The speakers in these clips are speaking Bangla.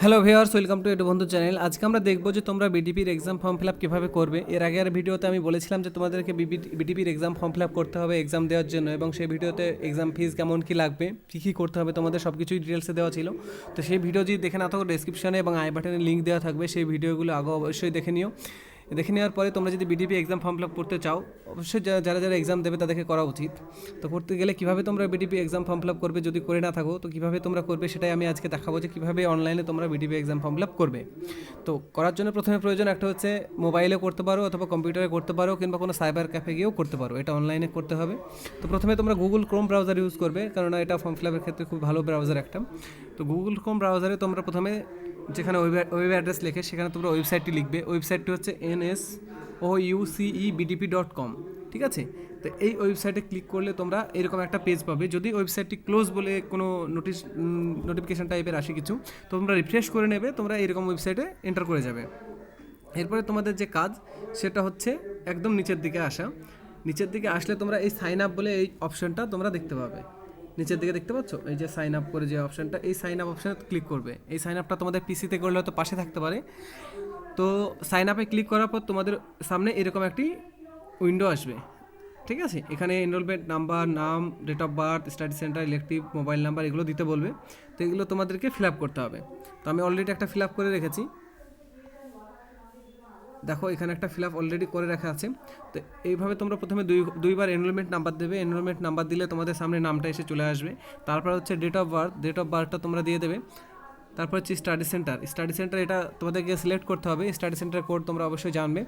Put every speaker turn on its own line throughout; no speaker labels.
হ্যালো ভিউয়ার্স ওয়েলকাম টু এটু বন্ধু চ্যানেল আজকে আমরা দেখব যে তোমরা বিডিপির এক্সাম ফর্ম ফিল আপ কীভাবে করবে। এর আগের ভিডিওতে আমি বলেছিলাম যে তোমাদেরকে বিডিপির এক্সাম ফর্ম ফিল আপ করতে হবে এক্সাম দেওয়ার জন্য, এবং সেই ভিডিওতে এক্সাম ফিস কেমন কী লাগবে, কী কী করতে হবে, তোমাদের সব কিছুই ডিটেলসে দেওয়া ছিল। তো সেই ভিডিও যদি দেখে না থাকো ডেসক্রিপশনে এবং আই বাটনে লিঙ্ক দেওয়া থাকবে, সেই ভিডিওগুলো আগে অবশ্যই দেখে নিও। দেখে নেওয়ার পরে তোমরা যদি BDP exam form fill up করতে চাও, অবশ্যই যারা যারা এক্সাম দেবে তাদেরকে করা উচিত। তো করতে গেলে কীভাবে তোমরা BDP exam form fill up করবে যদি করে না থাকো, তো কীভাবে তোমরা করবে সেটাই আমি আজকে দেখাবো যে কীভাবে অনলাইনে তোমরা বিডিপি এক্সাম ফর্ম ফিল করবে। তো করার জন্য প্রথমে প্রয়োজন একটা হচ্ছে মোবাইলে করতে পারো অথবা কম্পিউটারে করতে পারো কিংবা কোনো সাইবার ক্যাফে গিয়েও করতে পারো, এটা অনলাইনে করতে হবে। তো প্রথমে তোমরা গুগল ক্রোম ব্রাউজার ইউজ করবে, কেননা এটা ফর্ম ফিল আপের ক্ষেত্রে খুব ভালো ব্রাউজার একটা। তো গুগল ক্রোম ব্রাউজারে তোমরা প্রথমে যেখানে ওয়েব অ্যাড্রেস লেখে, সেখানে তোমরা ওয়েবসাইটটি লিখবে। ওয়েবসাইটটি হচ্ছে N S O UCE BDP dot com ঠিক আছে? তো এই ওয়েবসাইটে ক্লিক করলে তোমরা এরকম একটা পেজ পাবে। যদি ওয়েবসাইটটি ক্লোজ বলে কোনো নোটিশ নোটিফিকেশান টাইপের আসে কিছু, তোমরা রিফ্রেশ করে নেবে, তোমরা এরকম ওয়েবসাইটে এন্টার করে যাবে। এরপরে তোমাদের যে কাজ, সেটা হচ্ছে একদম নিচের দিকে আসা। নিচের দিকে আসলে তোমরা এই সাইন আপ বলে এই অপশনটা তোমরা দেখতে পাবে। নিচের দিকে দেখতে পাচ্ছ? এই যে সাইন আপ করে যে অপশনটা এই সাইন আপ অপশনে ক্লিক করবে। এই সাইন আপটা তোমাদের পিসিতে করলে হয়তো পাশে থাকতে পারে। তো সাইন আপে ক্লিক করার পর তোমাদের সামনে এরকম একটি উইন্ডো আসবে। ঠিক আছে? এখানে এনরোলমেন্ট নাম্বার নাম date of birth study centre elective mobile number এগুলো দিতে বলবে। তো এগুলো তোমাদেরকে ফিল আপ করতে হবে। তো আমি অলরেডি একটা ফিল আপ করে রেখেছি। দেখো, এখানে একটা ফিল আপ অলরেডি করে রাখা আছে। তো এইভাবে তোমরা প্রথমে দুই, দুইবার এনরোলমেন্ট নাম্বার দেবে। এনরোলমেন্ট নাম্বার দিলে তোমাদের সামনে নামটা এসে চলে আসবে। তারপর হচ্ছে date of birth date of বার্থটা তোমরা দিয়ে দেবে। তারপর হচ্ছে স্টাডি সেন্টার স্টাডি সেন্টার এটা তোমাদেরকে সিলেক্ট করতে হবে। স্টাডি সেন্টার কোড তোমরা অবশ্যই জানবে।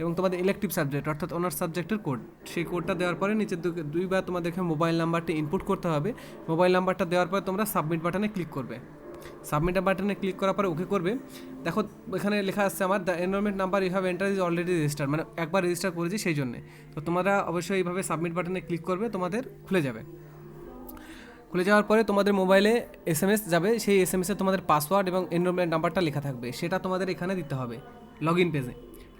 এবং তোমাদের ইলেকটিভ সাবজেক্ট অর্থাৎ অনার্স সাবজেক্টের কোড সেই কোডটা দেওয়ার পরে নিচের দুইবার তোমাদেরকে মোবাইল নাম্বারটি ইনপুট করতে হবে। মোবাইল নাম্বারটা দেওয়ার পরে তোমরা সাবমিট বাটনে ক্লিক করবে। সাবমিট বাটনে ক্লিক করার পরে ওকে করবে। দেখো, এখানে লেখা আসছে আমার the enrolment number you have enter is already register মানে একবার রেজিস্টার করেছি সেই জন্যে। তো তোমরা অবশ্যই এইভাবে সাবমিট বাটনে ক্লিক করবে, তোমাদের খুলে যাবে। খুলে যাওয়ার পরে তোমাদের মোবাইলে এস এম এস যাবে, সেই এস এম এসে তোমাদের পাসওয়ার্ড এবং এনরোলমেন্ট নাম্বারটা লেখা থাকবে। সেটা তোমাদের এখানে দিতে হবে লগ ইন পেজে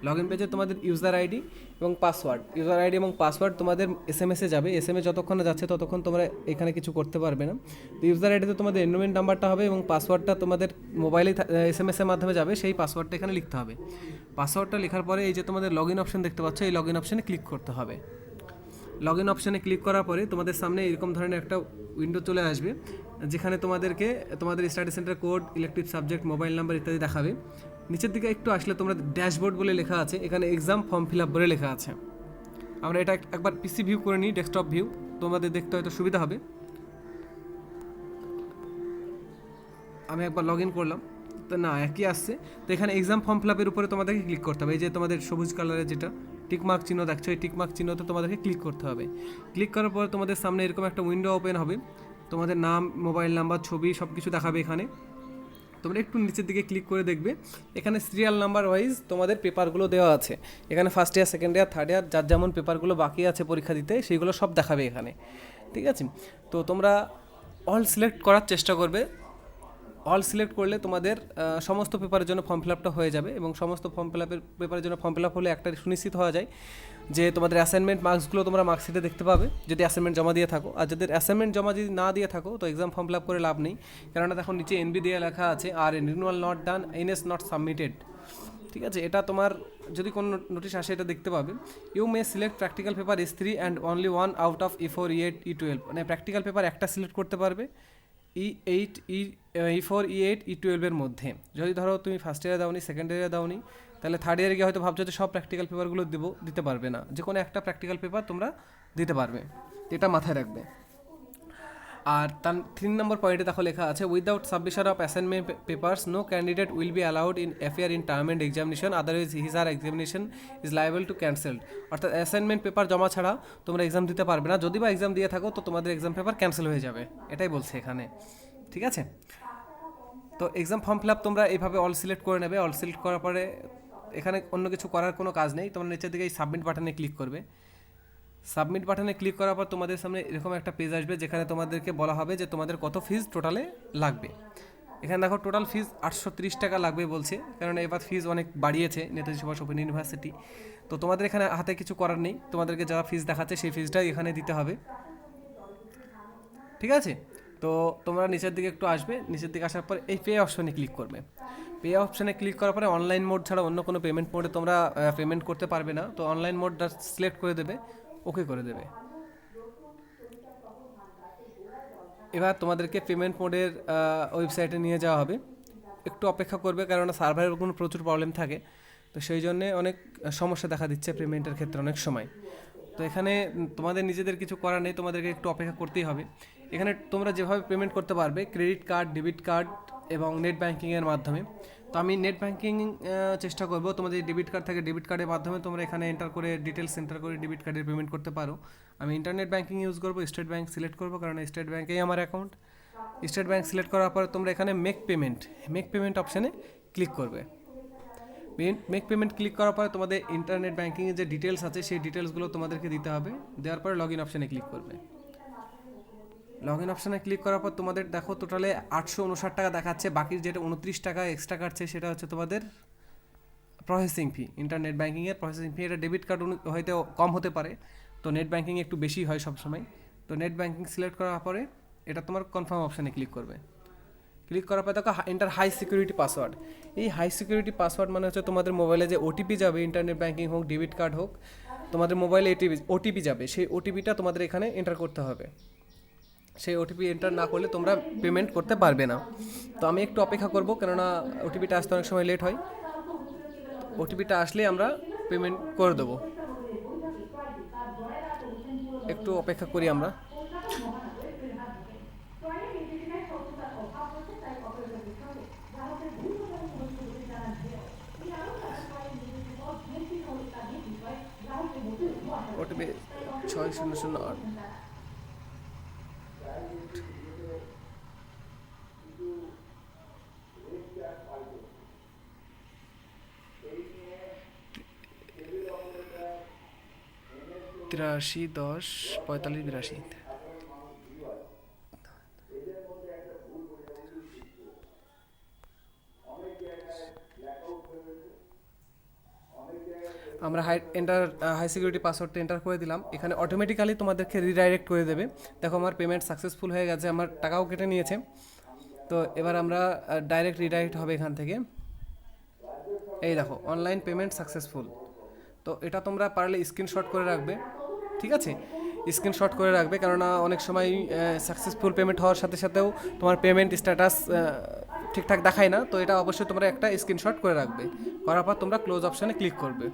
লগ ইন পেজে তোমাদের ইউজার আইডি এবং পাসওয়ার্ড ইউজার আইডি এবং পাসওয়ার্ড তোমাদের এস এম এসে যাবে। এস এম এস যতক্ষণ যাচ্ছে ততক্ষণ তোমরা এখানে কিছু করতে পারবে না। তো ইউজার আইডিতে তোমাদের এনরোলমেন্ট নাম্বারটা হবে এবং পাসওয়ার্ডটা তোমাদের মোবাইলে এস এম এসের মাধ্যমে যাবে। সেই পাসওয়ার্ডটা এখানে লিখতে হবে। পাসওয়ার্ডটা লেখার পরে এই যে তোমাদের লগ ইন অপশন দেখতে পাচ্ছ, এই লগ ইন অপশনে ক্লিক করতে হবে। লগ ইন অপশানে ক্লিক করার পরে তোমাদের সামনে এরকম ধরনের একটা উইন্ডো চলে আসবে, যেখানে তোমাদেরকে, তোমাদের study centre code elective subject mobile number ইত্যাদি দেখাবে। নিচের দিকে একটু আসলে তোমরা ড্যাশবোর্ড বলে লেখা আছে, এখানে এক্সাম ফর্ম ফিল আপ বলে লেখা আছে। আমরা এটা একবার পিসি ভিউ করে নিই ডেস্কটপ ভিউ তোমাদের দেখতে হয়তো সুবিধা হবে। আমি একবার লগ ইন করলাম, তো না, একই আসছে। তো এখানে এক্সাম ফর্ম ফিল আপের উপরে তোমাদেরকে ক্লিক করতে হবে, এই যে তোমাদের সবুজ কালারের যেটা টিকমার্ক চিহ্ন দেখছ, এই টিকমার্ক চিহ্নতে তোমাদেরকে ক্লিক করতে হবে। ক্লিক করার পর তোমাদের সামনে এরকম একটা উইন্ডো ওপেন হবে, তোমাদের নাম মোবাইল নাম্বার ছবি সব কিছু দেখাবে এখানে। তোমরা একটু নিচের দিকে ক্লিক করে দেখবে। এখানে সিরিয়াল নাম্বার ওয়াইজ তোমাদের পেপারগুলো দেওয়া আছে। এখানে first year second year third year যার যেমন পেপারগুলো বাকি আছে পরীক্ষা দিতে সেইগুলো সব দেখাবে এখানে। ঠিক আছে? তো তোমরা অল সিলেক্ট করার চেষ্টা করবে। অল সিলেক্ট করলে তোমাদের সমস্ত পেপারের জন্য ফর্ম ফিল আপটা হয়ে যাবে এবং সমস্ত ফর্ম ফিল আপের পেপারের জন্য ফর্ম ফিল আপ হলে একটা সুনিশ্চিত হওয়া যায়। যে তোমাদের অ্যাসাইনমেন্ট মার্কসগুলো তোমরা মার্কশিটে দেখতে পাবে, যদি অ্যাসাইনমেন্ট জমা দিয়ে থাকো। আর যাদের অ্যাসাইনমেন্ট জমা যদি না দিয়ে থাকো, তো এক্সাম ফর্ম ফিল আপ করে লাভ নেই। কেননা দেখো নিচে এনবি দিয়ে লেখা আছে R N renewal not done NS not submitted ঠিক আছে? এটা তোমার যদি কোনো নোটিশ আসে, এটা দেখতে পাবে। You may select practical paper S three and only one out of E four E eight E twelve মানে প্র্যাকটিক্যাল পেপার একটা সিলেক্ট করতে পারবে। E eight E E four E eight E টুয়েলভের মধ্যে। যদি ধরো তুমি ফার্স্ট ইয়ারে দাওনি সেকেন্ড ইয়ারে দাওনি, তাহলে থার্ড ইয়ারে গিয়ে হয়তো ভাবছ যে সব প্র্যাকটিক্যাল পেপারগুলো দেবো, দিতে পারবে না। যে কোনো একটা প্র্যাকটিক্যাল পেপার তোমরা দিতে পারবে। এটা মাথায় রাখবে। আর তার তিন নম্বর পয়েন্টে দেখো লেখা আছে without submission of assignment papers no candidate will be allowed in affair in term and examination otherwise his or examination is liable to cancelled অর্থাৎ অ্যাসাইনমেন্ট পেপার জমা ছাড়া তোমরা এক্সাম দিতে পারবে না। যদি বা এক্সাম দিয়ে থাকো, তো তোমাদের এক্সাম পেপার ক্যান্সেল হয়ে যাবে। এটাই বলছে এখানে। ঠিক আছে? তো এক্সাম ফর্ম ফিল আপ তোমরা এইভাবে অল সিলেক্ট করে নেবে। অল সিলেক্ট করার পরে এখানে অন্য কিছু করার কোনো কাজ নেই। তোমরা নিচের দিকে এই সাবমিট বাটনে ক্লিক করবে। সাবমিট বাটনে ক্লিক করার পর তোমাদের সামনে এরকম একটা পেজ আসবে যেখানে তোমাদেরকে বলা হবে যে তোমাদের কত ফিজ টোটালে লাগবে। এখানে দেখো টোটাল ফিজ আটশো টাকা লাগবে বলছে, কারণ এবার ফিজ অনেক বাড়িয়েছে নেতাজি সুভাষ ওপেন ইউনিভার্সিটি। তো তোমাদের এখানে হাতে কিছু করার নেই, তোমাদেরকে যারা ফিজ দেখাচ্ছে সেই ফিজটাই এখানে দিতে হবে। ঠিক আছে? তো তোমরা নিচের দিকে একটু আসবে, নিচের দিকে আসার পর এই পে অপশনে ক্লিক করবে। পে অপশনে ক্লিক করার পরে অনলাইন মোড ছাড়া অন্য কোনো পেমেন্ট মোডে তোমরা পেমেন্ট করতে পারবে না। তো অনলাইন মোডটা সিলেক্ট করে দেবে। ওকে করে দেবে। এবার তোমাদেরকে পেমেন্ট মোডের ওয়েবসাইটে নিয়ে যাওয়া হবে। একটু অপেক্ষা করবে কারণ সার্ভারের কোনো প্রচুর প্রবলেম থাকে। তো সেই জন্যে অনেক সমস্যা দেখা দিচ্ছে পেমেন্টের ক্ষেত্রে অনেক সময়। তো এখানে তোমাদের নিজেদের কিছু করার নেই, তোমাদেরকে একটু অপেক্ষা করতেই হবে। এখানে তোমরা যেভাবে পেমেন্ট করতে পারবে ক্রেডিট কার্ড ডেবিট কার্ড এবং নেট ব্যাঙ্কিংয়ের মাধ্যমে। তো আমি নেট ব্যাঙ্কিং চেষ্টা করব, তোমাদের ডেবিট কার্ড থাকে ডেবিট কার্ডের মাধ্যমে তোমরা এখানে এন্টার করে ডিটেলস এন্টার করে ডেবিট কার্ডের পেমেন্ট করতে পারো। আমি ইন্টারনেট ব্যাঙ্কিং ইউজ করব স্টেট ব্যাঙ্ক সিলেক্ট করব, কারণ স্টেট ব্যাঙ্কেই আমার অ্যাকাউন্ট স্টেট ব্যাঙ্ক সিলেক্ট করার পরে তোমরা এখানে মেক পেমেন্ট মেক পেমেন্ট অপশানে ক্লিক করবে। মেক পেমেন্ট ক্লিক করার পরে তোমাদের ইন্টারনেট ব্যাঙ্কিংয়ের যে ডিটেলস আছে, সেই ডিটেলসগুলো তোমাদেরকে দিতে হবে। দেওয়ার পরে লগ ইন অপশানে ক্লিক করবে। লগ ইন অপশানে ক্লিক করার পর তোমাদের দেখো টোটালে আটশো উনষাট টাকা দেখাচ্ছে, বাকি যেটা উনত্রিশ টাকা এক্সট্রা কাটছে সেটা হচ্ছে তোমাদের প্রসেসিং ফি ইন্টারনেট ব্যাঙ্কিংয়ের প্রসেসিং ফি এটা ডেবিট কার্ড হয়তো কম হতে পারে, তো নেট ব্যাঙ্কিং একটু বেশি হয় সবসময়। তো নেট ব্যাঙ্কিং সিলেক্ট করার পরে এটা তোমার কনফার্ম অপশানে ক্লিক করবে। ক্লিক করার পর দেখো এন্টার হাই সিকিউরিটি পাসওয়ার্ড এই হাই সিকিউরিটি পাসওয়ার্ড মানে হচ্ছে তোমাদের মোবাইলে যে ওটিপি যাবে ইন্টারনেট ব্যাঙ্কিং হোক ডেবিট কার্ড হোক, তোমাদের মোবাইলে এটিপি ওটিপি যাবে, সেই ওটিপিটা তোমাদের এখানে এন্টার করতে হবে। সেই ওটিপি এন্টার না করলে তোমরা পেমেন্ট করতে পারবে না। তো আমি একটু অপেক্ষা করব, কেননা ওটিপিটা আসতে অনেক সময় লেট হয়। ওটিপিটা আসলে আমরা পেমেন্ট করে দেবো। একটু অপেক্ষা করি আমরা ওটিপি ছয় শূন্য শূন্য আট। তিরাশি দশ পঁয়তাল্লিশ বিরাশি। আমরা হাই এন্টার হাই সিকিউরিটি পাসওয়ার্ডটা এন্টার করে দিলাম। এখানে অটোমেটিক্যালি তোমাদেরকে রিডাইরেক্ট করে দেবে। দেখো আমার পেমেন্ট সাকসেসফুল হয়ে গেছে, আমার টাকাও কেটে নিয়েছে। তো এবার আমরা ডাইরেক্ট রিডাইরেক্ট হবে এখান থেকে। এই দেখো অনলাইন পেমেন্ট সাকসেসফুল তো এটা তোমরা পারলে স্ক্রিনশট করে রাখবে, ঠিক আছে? স্ক্রিনশট করে রাখবে, কেননা অনেক সময় সাকসেসফুল পেমেন্ট হওয়ার সাথে সাথেও তোমার পেমেন্ট স্ট্যাটাস ঠিকঠাক দেখায় না, তো এটা অবশ্যই তোমরা একটা স্ক্রিনশট করে রাখবে। করার পর তোমরা ক্লোজ অপশানে ক্লিক করবে।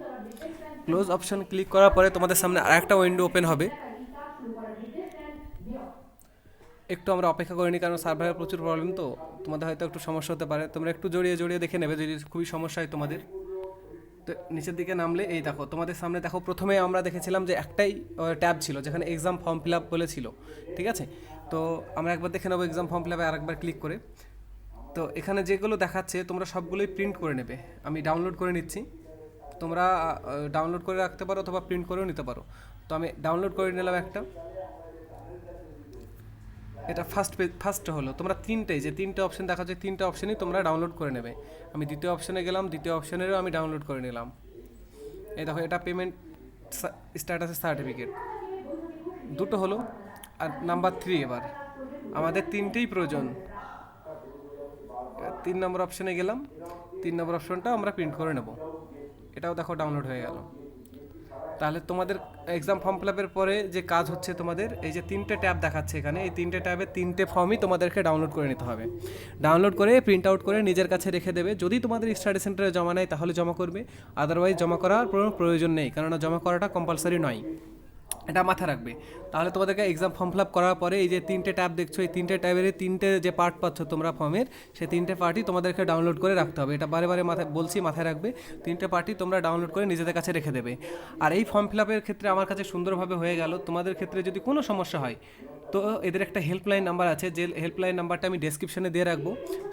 ক্লোজ অপশান ক্লিক করার পরে তোমাদের সামনে আরেকটা উইন্ডো ওপেন হবে। একটু আমরা অপেক্ষা করিনি, কারণ সার্ভারের প্রচুর প্রবলেম তো তোমাদের হয়তো একটু সমস্যা হতে পারে। তোমরা একটু জড়িয়ে জড়িয়ে দেখে নেবে যদি খুবই সমস্যা হয় তোমাদের। তো নিচের দিকে নামলে, এই দেখো, তোমাদের সামনে দেখো, প্রথমে আমরা দেখেছিলাম যে একটাই ট্যাব ছিল, যেখানে এক্সাম ফর্ম ফিল আপ বলেছিল, ঠিক আছে? তো আমরা একবার দেখে নেব এক্সাম ফর্ম ফিল আপে আরেকবার ক্লিক করে। তো এখানে যেগুলো দেখাচ্ছে, তোমরা সবগুলোই প্রিন্ট করে নেবে। আমি ডাউনলোড করে নিচ্ছি। তোমরা ডাউনলোড করে রাখতে পারো অথবা প্রিন্ট করেও নিতে পারো। তো আমি ডাউনলোড করে নিলাম একটা। এটা ফার্স্ট পেজ ফার্স্ট হলো। তোমরা তিনটে, যে তিনটে অপশন দেখা যায়, তিনটে অপশনই তোমরা ডাউনলোড করে নেবে। আমি দ্বিতীয় অপশনে গেলাম, দ্বিতীয় অপশনেরও আমি ডাউনলোড করে নিলাম। এই দেখো, এটা পেমেন্ট স্ট্যাটাসের সার্টিফিকেট দুটো হলো, আর নাম্বার থ্রি এবার। আমাদের তিনটেই প্রয়োজন। তিন নম্বর অপশানে গেলাম। তিন নম্বর অপশনটা আমরা প্রিন্ট করে নেব। এটাও দেখো ডাউনলোড হয়ে গেল। তাহলে তোমাদের এক্সাম ফর্ম ফিল আপের পরে যে কাজ হচ্ছে তোমাদের, এই যে তিনটে ট্যাব দেখাচ্ছে এখানে, এই তিনটে ট্যাবে তিনটে ফর্মই তোমাদেরকে ডাউনলোড করে নিতে হবে। ডাউনলোড করে প্রিন্ট আউট করে নিজের কাছে রেখে দেবে। যদি তোমাদের স্টাডি সেন্টারে জমা নেয় তাহলে জমা করবে। আদারওয়াইজ জমা করার কোনো প্রয়োজন নেই। কেননা জমা করাটা কম্পালসারি নয়। এটা মাথায় রাখবে। তাহলে তোমাদেরকে এক্সাম ফর্ম ফিল আপ করার পরে এই যে তিনটে ট্যাব দেখছ, এই তিনটে ট্যাবের তিনটে যে পার্ট পাচ্ছ তোমরা ফর্মের সেই তিনটে পার্টই তোমাদেরকে ডাউনলোড করে রাখতে হবে। এটা বারে বারে মাথায়, বলছি মাথায় রাখবে, তিনটে পার্টি তোমরা ডাউনলোড করে নিজেদের কাছে রেখে দেবে। আর এই ফর্ম ফিল আপের ক্ষেত্রে আমার কাছে সুন্দরভাবে হয়ে গেল, তোমাদের ক্ষেত্রে যদি কোনো সমস্যা হয়, তো এদের একটা হেল্পলাইন নাম্বার আছে, যে হেল্পলাইন নাম্বারটা আমি ডেসক্রিপশনে দিয়ে রাখব।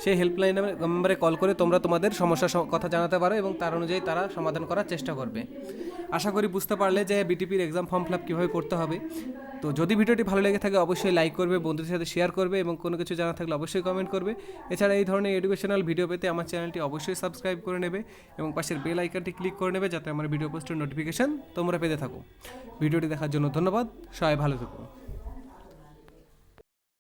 সেই হেল্পলাইন নাম্বারে কল করে তোমরা তোমাদের সমস্যার কথা জানাতে পারো এবং তার অনুযায়ী তারা সমাধান করার চেষ্টা করবে। আশা করি বুঝতে পারলে যে বিটিপির এক্সাম ফর্ম ফিল আপ কীভাবে করতে হবে। তো যদি ভিডিওটি ভালো লেগে থাকে, অবশ্যই লাইক করবে, বন্ধুদের সাথে শেয়ার করবে এবং কোনো কিছু জানা থাকলে অবশ্যই কমেন্ট করবে। এছাড়া এই ধরনের এডুকেশনাল ভিডিও পেতে আমার চ্যানেলটি অবশ্যই সাবস্ক্রাইব করে নেবে এবং পাশের বেল আইকনটি ক্লিক করে নেবে যাতে আমার ভিডিও পোস্টের নোটিফিকেশান তোমরা পেতে থাকো। ভিডিওটি দেখার জন্য ধন্যবাদ। সবাই ভালো থাকো।